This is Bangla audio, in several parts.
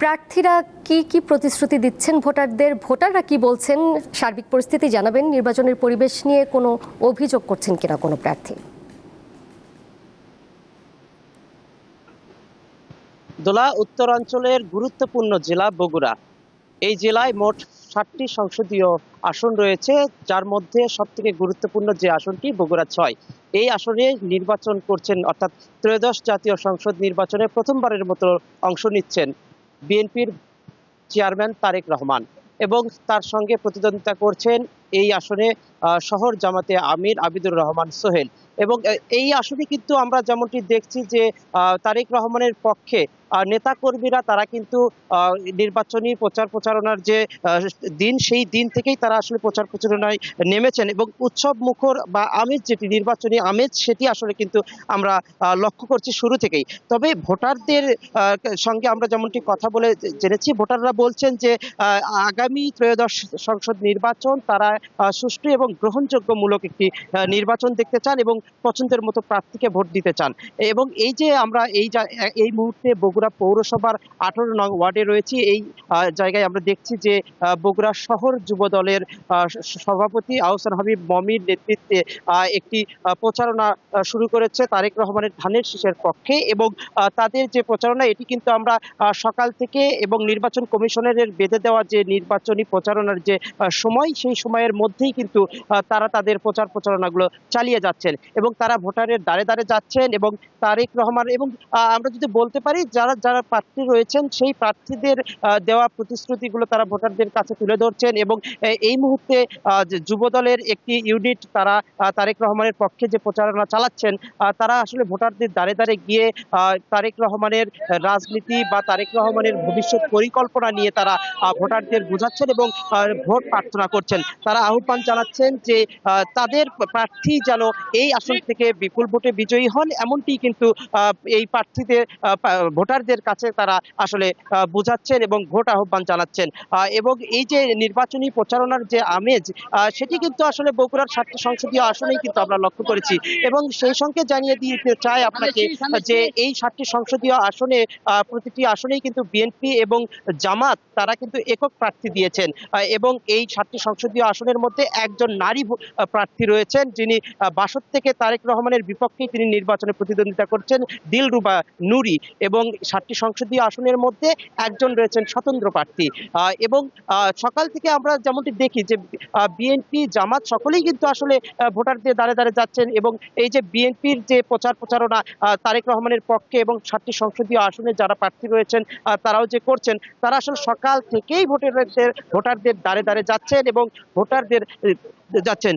প্রার্থীরা কি কি প্রতিশ্রুতি দিচ্ছেন ভোটারদের? ভোটাররা কি বলছেন? সার্বিক পরিস্থিতি জানাবেন। নির্বাচনের পরিবেশ নিয়ে কোনো অভিযোগ করছেন কিনা কোনো প্রার্থী? দোলা উত্তরাঞ্চলের গুরুত্বপূর্ণ জেলা বগুড়া। এই জেলায় মোট ষাটটি সংসদীয় আসন রয়েছে, যার মধ্যে সবথেকে গুরুত্বপূর্ণ যে আসনটি বগুড়া ছয়। এই আসনে নির্বাচন করছেন, অর্থাৎ ত্রয়োদশ জাতীয় সংসদ নির্বাচনে প্রথমবারের মতো অংশ নিচ্ছেন। বিএনপির চেয়ারম্যান তারেক রহমান এবং তার সঙ্গে প্রতিদ্বন্দ্বিতা করছেন এই আসনে শহর জামাতে আমির আবিদুর রহমান সোহেল এবং এই আসনে কিন্তু আমরা যেমনটি দেখছি যে তারেক রহমানের পক্ষে নেতাকর্মীরা তারা কিন্তু নির্বাচনী প্রচার প্রচারণার যে দিন, সেই দিন থেকেই তারা আসলে প্রচার প্রচারণায় নেমেছেন এবং উৎসব মুখর বা আমেজ যেটি, নির্বাচনী আমেজ সেটি আসলে কিন্তু আমরা লক্ষ্য করছি শুরু থেকেই। তবে ভোটারদের সঙ্গে আমরা যেমনটি কথা বলে জেনেছি, ভোটাররা বলছেন যে আগামী ত্রয়োদশ সংসদ নির্বাচন তারা সুষ্ঠু এবং গ্রহণযোগ্যমূলক একটি নির্বাচন দেখতে চান এবং পছন্দের মতো প্রার্থীকে ভোট দিতে চান। এবং এই যে আমরা এই এই মুহূর্তে বগুড়া পৌরসভার আঠারো নং ওয়ার্ডে রয়েছি। এই জায়গায় আমরা দেখছি যে বগুড়া শহর যুব দলের সভাপতি আহসান হাবিব মমির নেতৃত্বে একটি প্রচারণা শুরু করেছে তারেক রহমানের ধানের শীষের পক্ষে এবং তাদের যে প্রচারণা, এটি কিন্তু আমরা সকাল থেকে এবং নির্বাচন কমিশনের বেঁধে দেওয়া যে নির্বাচনী প্রচারণার যে সময়, সেই সময়ের মধ্যেই কিন্তু তারা তাদের প্রচার প্রচারণাগুলো চালিয়ে যাচ্ছেন এবং তারা ভোটারের দ্বারে দ্বারে যাচ্ছেন এবং তারেক রহমান এবং আমরা যদি বলতে পারি, যারা যারা প্রার্থী রয়েছেন, সেই প্রার্থীদের দেওয়া প্রতিশ্রুতিগুলো তারা ভোটারদের কাছে তুলে ধরছেন এবং এই মুহূর্তে যুব দলের একটি ইউনিট তারা তারেক রহমানের পক্ষে যে প্রচারণা চালাচ্ছেন তারা আসলে ভোটারদের দ্বারে দ্বারে গিয়ে তারেক রহমানের রাজনীতি বা তারেক রহমানের ভবিষ্যৎ পরিকল্পনা নিয়ে তারা ভোটারদের বোঝাচ্ছেন এবং ভোট প্রার্থনা করছেন। তারা আহ্বান জানাচ্ছেন যে তাদের প্রার্থী যেন এই আসন থেকে বিপুল ভোটে বিজয়ী হন, এমনটি কিন্তু এই প্রার্থীদের পা- ভোটারদের কাছে তারা আসলে বোঝাচ্ছেন এবং ভোট আহ্বান জানাচ্ছেন। এবং এই যে নির্বাচনী প্রচারণার যে আমেজ সেটি কিন্তু আসলে বগুড়ার সাতটি সংসদীয় আসনেই কিন্তু আমরা লক্ষ্য করেছি। এবং সেই সঙ্গে জানিয়ে দিতে চাই আপনাকে যে এই সাতটি সংসদীয় আসনে প্রতিটি আসনেই কিন্তু বিএনপি এবং জামাত তারা কিন্তু একক প্রার্থী দিয়েছেন। এবং এই সাতটি সংসদীয় আসনের মধ্যে একজন নারী প্রার্থী রয়েছেন যিনি বাসদ থেকে তারেক রহমানের বিপক্ষে তিনি নির্বাচনে প্রতিদ্বন্দ্বিতা করছেন দিলরুবা নুরি। এবং সাতটি সংসদীয় আসনের মধ্যে একজন রয়েছেন স্বতন্ত্র প্রার্থী। এবং সকাল থেকে আমরা যেমনটি দেখি যে বিএনপি জামাত সকলেই কিন্তু আসলে ভোটারদের দ্বারে দ্বারে যাচ্ছেন এবং এই যে বিএনপির যে প্রচার প্রচারণা তারেক রহমানের পক্ষে এবং সাতটি সংসদীয় আসনে যারা প্রার্থী রয়েছেন তারাও যে করছেন, তারা আসলে সকাল থেকেই ভোটারদের ভোটারদের দ্বারে দ্বারে যাচ্ছেন এবং ভোটারদের যাচ্ছেন।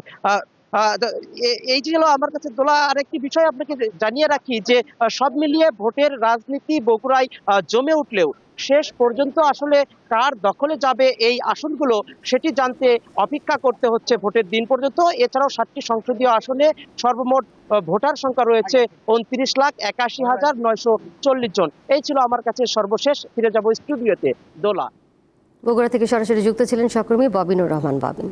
এই ছিল আমার কাছে দোলা আরেকটি বিষয় আপনাকে জানিয়ে রাখি যে সব মিলিয়ে ভোটের রাজনীতি বগুড়ায় জমে উঠলেও শেষ পর্যন্ত আসলে কার দখলে যাবে এই আসনগুলো সেটি জানতে অপেক্ষা করতে হচ্ছে ভোটের দিন পর্যন্ত। এছাড়াও সাতটি সংসদীয় আসনে সর্বমোট ভোটার সংখ্যা রয়েছে উনত্রিশ লাখ একাশি হাজার নয়শো চল্লিশ জন। এই ছিল আমার কাছে সর্বশেষ, ফিরে যাব স্টুডিওতে। দোলা। বগুড়া থেকে সরাসরি যুক্ত ছিলেন সহকর্মী ববিনুর রহমান ববিন।